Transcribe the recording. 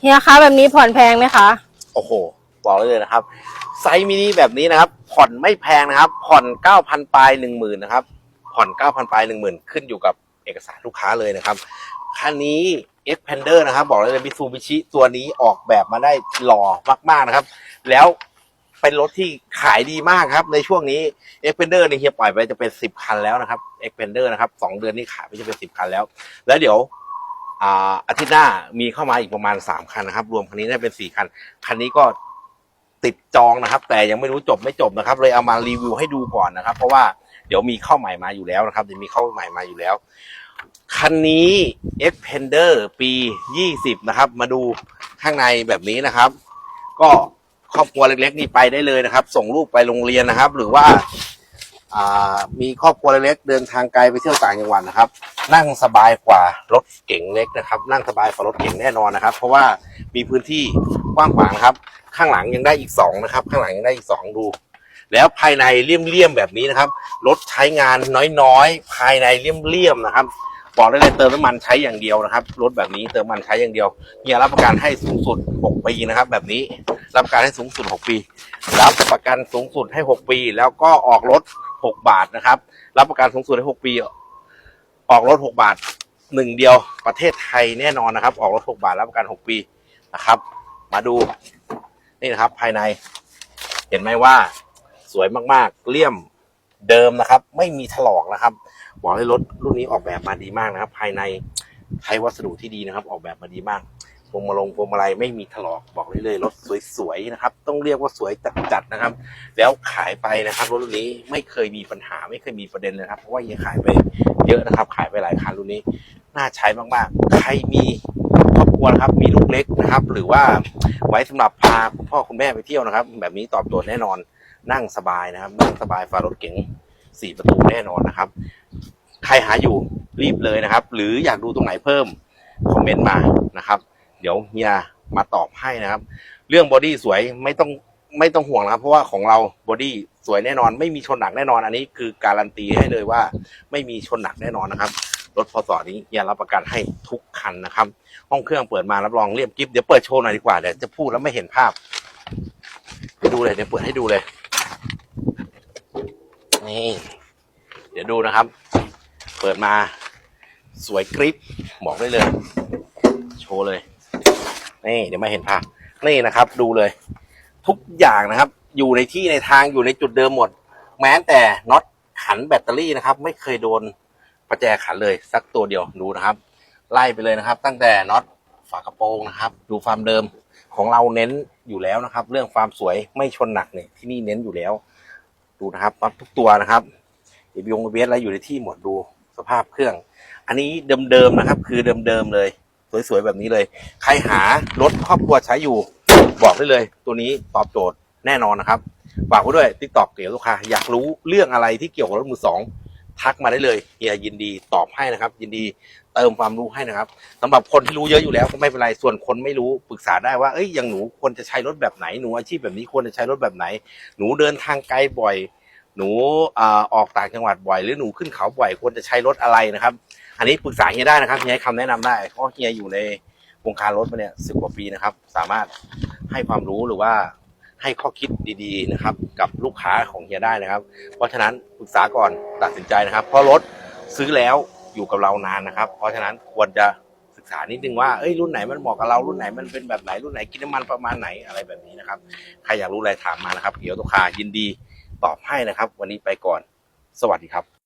เฮียคะแบบนี้ผ่อนแพงไหมคะ โอ้โห บอกเลยนะครับ ไซส์มินิแบบนี้นะครับ ผ่อนไม่แพงนะครับ ผ่อนเก้าพันปลายหนึ่งหมื่นนะครับ ผ่อนเก้าพันปลายหนึ่งหมื่นขึ้นอยู่กับเอกสารลูกค้าเลยนะครับ คันนี้ Xpander นะครับ บอกเลยเลยมิซูบิชิตัวนี้ออกแบบมาได้หล่อมากๆนะครับ แล้วเป็นรถที่ขายดีมากครับ ในช่วงนี้ Xpander ในเฮียปล่อยไปจะเป็นสิบคันแล้วนะครับ Xpander นะครับสองเดือนนี้ขายไปจะเป็นสิบคันแล้ว แล้วเดี๋ยว อาทิตย์หน้ามีเข้ามาอีกประมาณสามคันนะครับ รวมคันนี้ได้เป็นสี่คัน คันนี้ก็ติดจองนะครับ แต่ยังไม่รู้จบไม่จบนะครับ เลยเอามารีวิวให้ดูก่อนนะครับ เพราะว่าเดี๋ยวมีเข้าใหม่มาอยู่แล้วนะครับเดี๋ยวมีเข้าใหม่มาอยู่แล้ว คันนี้ Xpander ปี 20 นะครับ มาดูข้างในแบบนี้นะครับ ก็ครอบครัวเล็กๆนี่ไปได้เลยนะครับ ส่งลูกไปโรงเรียนนะครับ หรือว่า มีครอบครัวเล็กเดินทางไกลไปเที่ยวต่างจังหวัดนะครับ นั่งสบายกว่ารถเก๋งเล็กนะครับ นั่งสบายกว่ารถเก๋งแน่นอนนะครับ เพราะว่ามีพื้นที่กว้างขวางครับ ข้างหลังยังได้อีกสองนะครับ ข้างหลังยังได้อีกสองดู แล้วภายในเลี่ยมๆแบบนี้นะครับรถใช้งานน้อยๆ ภายในเลี่ยมๆนะครับบอกได้เลยเติมน้ำมันใช้อย่างเดียวนะครับรถแบบนี้เติมน้ำมันใช้อย่างเดียวเนี่ยรับประกันให้สูงสุด 6 ปีนะครับ แบบนี้รับประกันให้สูงสุด 6 ปี รับประกันสูงสุดให้ 6 ปี แล้วก็ออกรถ 6 บาทนะครับ รับประกันสูงสุดให้ 6 ปี ออกรถ 6 บาทหนึ่งเดียวประเทศไทยแน่นอนนะครับ ออกรถ 6 บาทรับประกัน 6 ปีนะครับ มาดูนี่นะครับภายใน เห็นไหมว่าสวยมากๆเลี่ยมเดิมนะครับ ไม่มีถลอกนะครับ บอกเลยรถรุ่นนี้ออกแบบมาดีมากนะครับ ภายในใช้วัสดุที่ดีนะครับ ออกแบบมาดีมาก พวงมาลงพวงมาลัยไม่มีถลอกบอกเลยเลยรถสวยๆนะครับ ต้องเรียกว่าสวยจัดๆนะครับ แล้วขายไปนะครับรถรุ่นนี้ไม่เคยมีปัญหาไม่เคยมีประเด็นเลยนะครับเพราะว่ายังขายไปเยอะนะครับ ขายไปหลายคันรุ่นนี้ น่าใช้มากๆ ใครมีครอบครัวนะครับมีลูกเล็กนะครับ หรือว่าไว้สำหรับพาคุณพ่อคุณแม่ไปเที่ยวนะครับ แบบนี้ตอบโจทย์แน่นอนนั่งสบายนะครับ นั่งสบายฝารถเก๋งสี่ประตูแน่นอนนะครับ ใครหาอยู่รีบเลยนะครับ หรืออยากดูตรงไหนเพิ่มคอมเมนต์มานะครับ เดี๋ยวเฮียมาตอบให้นะครับ เรื่องบอดี้สวยไม่ต้องไม่ต้องห่วงนะครับ เพราะว่าของเราบอดี้สวยแน่นอน ไม่มีชนหนักแน่นอน อันนี้คือการันตีให้เลยว่า ไม่มีชนหนักแน่นอนนะครับรถพศนี้เฮียรับประกันให้ทุกคันนะครับ ห้องเครื่องเปิดมารับรองเรียบกิฟเดี๋ยวเปิดโชว์หน่อยดีกว่าเดี๋ยวจะพูดแล้วไม่เห็นภาพไปดูเลยเดี๋ยวเปิดให้ดูเลยนี่เดี๋ยวดูนะครับ เปิดมาสวยกริปบอกได้เลย โชว์เลย นี่เดี๋ยวมาเห็นภาพนี่นะครับ ดูเลย ทุกอย่างนะครับ อยู่ในที่ในทางอยู่ในจุดเดิมหมด แม้แต่น็อตขันแบตเตอรี่นะครับ ไม่เคยโดนประแจขันเลย สักตัวเดียวดูนะครับ ไล่ไปเลยนะครับ ตั้งแต่น็อตฝากระโปรงนะครับ ดูความเดิมของเราเน้นอยู่แล้วนะครับ เรื่องความสวยไม่ชนหนักเนี่ยที่นี่เน้นอยู่แล้ว ดูนะครับปั๊บทุกตัวนะครับเอบีองเบียสอะไรอยู่ในที่หมดดูสภาพเครื่อง อันนี้เดิมๆนะครับ คือเดิมๆเลย สวยๆ แบบนี้เลย ใครหารถครอบครัวใช้อยู่ บอกได้เลย ตัวนี้ตอบโจทย์แน่นอนนะครับฝากไว้ด้วยทิกตอกเกี่ยวกับลูกค้าอยากรู้เรื่องอะไรที่เกี่ยวกับรถมือสองทักมาได้เลยเฮียยินดีตอบให้นะครับ ยินดีเติมความรู้ให้นะครับสำหรับคนที่รู้เยอะอยู่แล้วก็ไม่เป็นไรส่วนคนไม่รู้ปรึกษาได้ว่าเอ้ยอย่างหนูควรจะใช้รถแบบไหนหนูอาชีพแบบนี้ควรจะใช้รถแบบไหน หนูเดินทางไกลบ่อย หนูออกต่างจังหวัดบ่อยหรือหนูขึ้นเขาบ่อยควรจะใช้รถอะไรนะครับ อันนี้ปรึกษาเฮียได้นะครับเฮียให้คำแนะนำได้เพราะเฮียอยู่ในวงการรถมาเนี่ยสิบกว่าปีนะครับ สามารถให้ความรู้หรือว่าให้ข้อคิดดีๆนะครับ กับลูกค้าของเฮียได้นะครับ เพราะฉะนั้นปรึกษาก่อนตัดสินใจนะครับ เพราะรถซื้อแล้วอยู่กับเรานานนะครับ เพราะฉะนั้นควรจะศึกษานิดนึงว่าเอ้ยรุ่นไหนมันเหมาะกับเรารุ่นไหนมันเป็นแบบไหนรุ่นไหนกินน้ำมันประมาณไหนอะไรแบบนี้นะครับ ใครอยากรู้อะไรถามมานะครับเดี๋ยวตุกคายินดี ตอบให้นะครับ วันนี้ไปก่อน สวัสดีครับ